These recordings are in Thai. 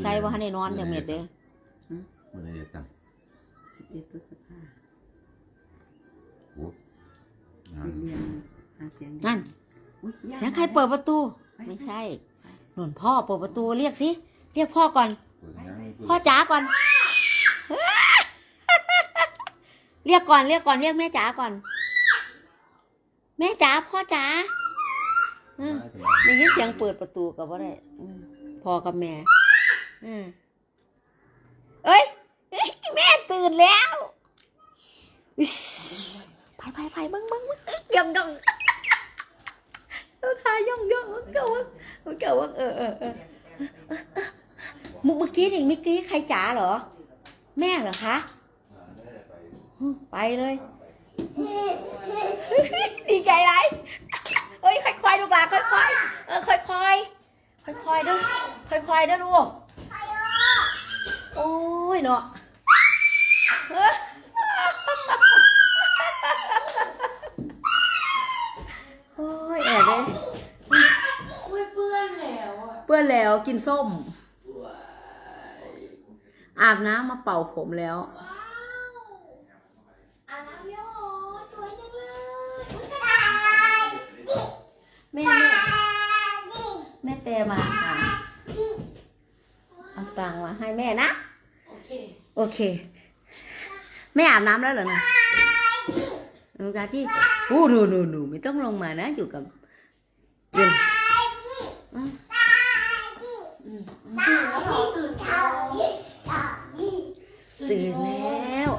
ใส่บ่ทันได้นอนจังเม็ดเด้มันเลยตั้งสิบเอ็ดพฤษภาโอ้งาไปนเรียนหาเสียงนั่นอุ๊ยากเสียงใครเปิดประตู ไม่ใช่นุ่นพ่อเปิดประตูเรียกสิ เรียกพ่อก่อนเปิดยังพ่อจ๋าก่อน เรียกก่อนเรียกก่อนเรียกแม่จ๋าก่อน แม่จ๋าพ่อจ๋าอืมได้ยินเสียงเปิดประตูกับว่าได้อืมพ่อกับแม่ อืมเอ้ยเอ้ยแม่ตื่นแล้วอิ๊สไปไปไปบังบังบังเอ้ยย่องย่องเอาทาย่องย่องเอาเก่าว่าเอาเก่าว่าเออเออเออเมื่อกี้นี่เมื่อกี้ใครจ๋าเหรอ แม่เหรอคะอืมไปเลย ดีใจไรเอ้ยค่อยๆลูกหลานค่อยๆเออค่อยๆค่อยๆเด้อค่อยๆเด้อลูกโอ้ยเนาะเอ้อโอ้ยแอบเลยอุ้ยเปื้อนแล้วอะเปื้อนแล้วกินส้ม อาบน้ำมาเป่าผมแล้ว ว้าวอาบน้ำแล้วเหรอสวยจังเลยอุ๊ยสบายแม่แม่แม่เตมาค่ะเอาตังค์มาให้แม่นะ โอเคโอเคแม่อาบน้ำแล้วเหรอนะน้องกาที่โอ้หนูหนูหนูไม่ต้องลงมานะ อยู่กับเย็นอืมอืมตื่นแล้วเหรอตื่นแล้ว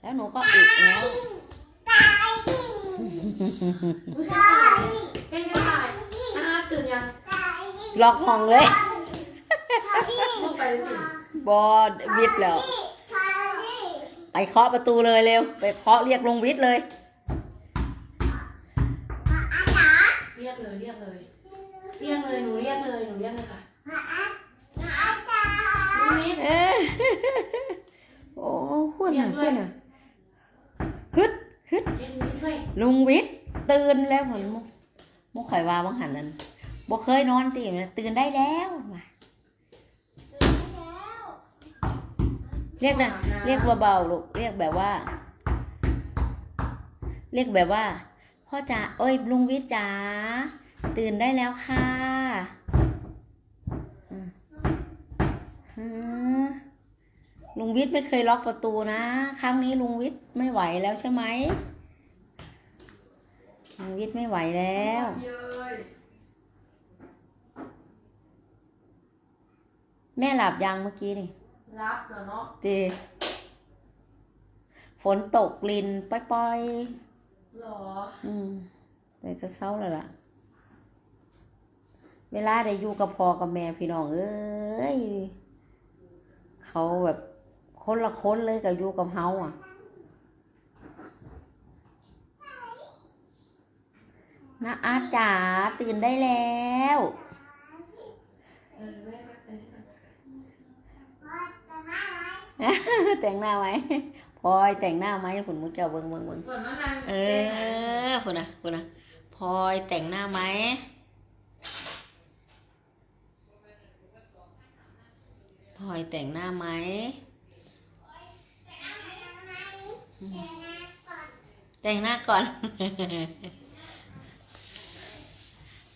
แล้วหนูก็อึแล้วเป็นกระต่ายอ่าตื่นยังล็อกห้องเลยลงไปเลยสิ บอดวิทย์แล้ว ไปเคาะประตูเลยเร็ว ไปเคาะเรียกลุงวิทย์เลย เรียกเลยเรียกเลย เรียกเลยหนูเรียกเลยหนูเรียกเลยค่ะหนูนิดเอ้ยโอ้หุ่นอะหุ่นอะฮึดฮึดเรียกหนูนิดด้วยลุงวิทย์ตื่นแล้วเหมือนมุกมุกข่อยว่าบังหันนั้นบ่เคยนอนตีมันตื่นได้แล้วว่ะ เรียกนะเรียกเบาๆลูกเรียกแบบว่า เรียกแบบว่า พ่อจ๋าเอ้ยลุงวิทย์จ๋าตื่นได้แล้วค่ะอืมอืมลุงวิทย์ไม่เคยล็อกประตูนะ ครั้งนี้ลุงวิทย์ไม่ไหวแล้วใช่ไหมลุงวิทย์ไม่ไหวแล้วเย้ยแม่หลับยังเมื่อกี้นี่ รับเหรอเนาะตีฝนตกลินปล่อยหรอๆอืมแต่จะเศร้าแล้วล่ะ เวลาได้อยู่กับพ่อกับแม่พี่น้องเอ้ยเขาแบบคนละคนเลยกับอยู่กับเฮาอะ นะอาจ๋าตื่นได้แล้ว เออแม่เออ แต่งหน้าไหมพลอยแต่งหน้าไหมผุนมุกเจ้าเบิ้งเบิ้งเบิ้งเออผุนนะผุนนะพลอยแต่งหน้าไหมพลอยแต่งหน้าไหมอืมแต่งหน้าก่อน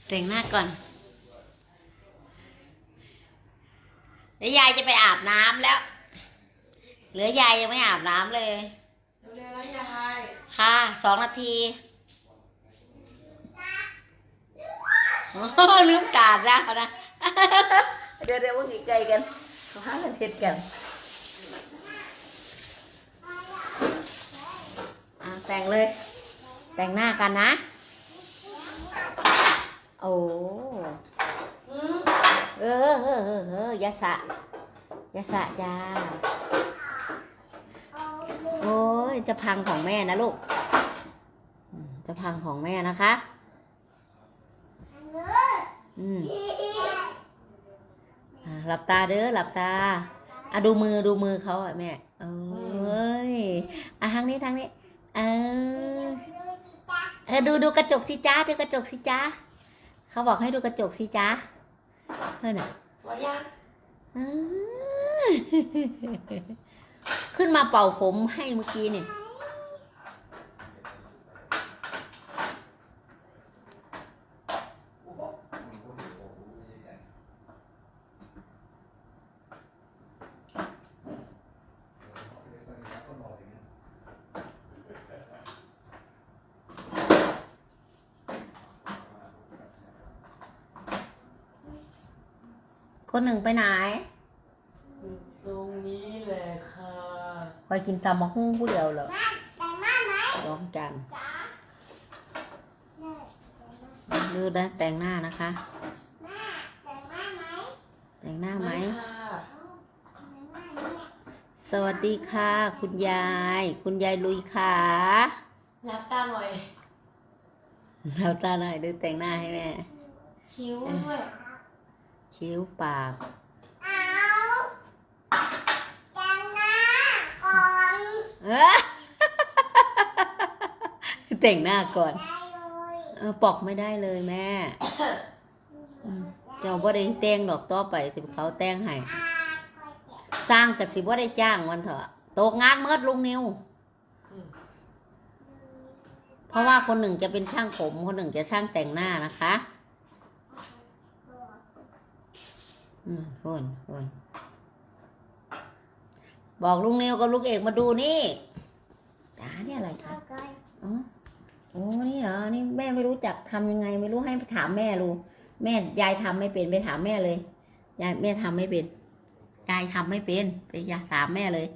แต่งหน้าก่อน เดี๋ยวยายจะไปอาบน้ำแล้ว เหลือยายยังไม่อาบน้ำเลย เร็วๆนะยายค่ะสองนาทีโอ้โหลืมกาดแล้วนะ เดี๋ยวเดี๋ยวว่าไกลๆกันเขาหากันเห็ดกันอะแต่งเลย แต่งหน้ากันนะ โอ้อืม เออเออเออเออยาสะยาสะจ้า โอ้ยจะพังของแม่นะลูกอืมจะพังของแม่นะคะ อืมอะหลับตาเด้อหลับตาอะดูมือดูมือเขาอะแม่เอ้ยอะทางนี้ทางนี้ เออเออดูดูกระจกสิจ้าดูกระจกสิจ้าเขาบอกให้ดูกระจกสิจ้าเฮ้ยน่ะสวยยังอืม ขึ้นมาเป่าผมให้เมื่อกี้เนี่ยคนหนึ่งไปไหน ตรงนี้แหละค่ะ ไปกินตำมะฮุ่งผู้เดียวเหรอแต่มาไหมร้องจังจ๋าดูนะแต่งหน้านะคะแม่แต่มาไหมแต่งหน้าไหมค่ะแต่มาเนี่ยสวัสดีค่ะ คุณยาย คุณยายลุยขารับตาหน่อยเราตาหน่อยดูแต่งหน้าให้แม่ คิ้วด้วย คิ้วปาก เอาแต่งหน้าก่อน เอ้อ แต่งหน้าก่อนได้เลยเออปอกไม่ได้เลยแม่อืมเจ้าบ่ได้แต่งดอกต่อไปสิเขาแต่งให้อาคอยแกะสร้างกสิบ่ได้จ้างวันเถอะตกงานเมิดลุงนิวเพราะว่าคนหนึ่งจะเป็นช่างผม คนหนึ่งจะช่างแต่งหน้านะคะอืมคนคนบอกลุงนิวกับลุงเอกมาดูนี่จ๋าเนี่ยอะไรคะเอาก่อน โอ้นี่เหรอ นี่แม่ไม่รู้จักทำยังไง ไม่รู้ให้ถามแม่รู้ แม่ยายทำไม่เป็นไปถามแม่เลย ยายแม่ทำไม่เป็น ยายทำไม่เป็นไปอยากถามแม่เลย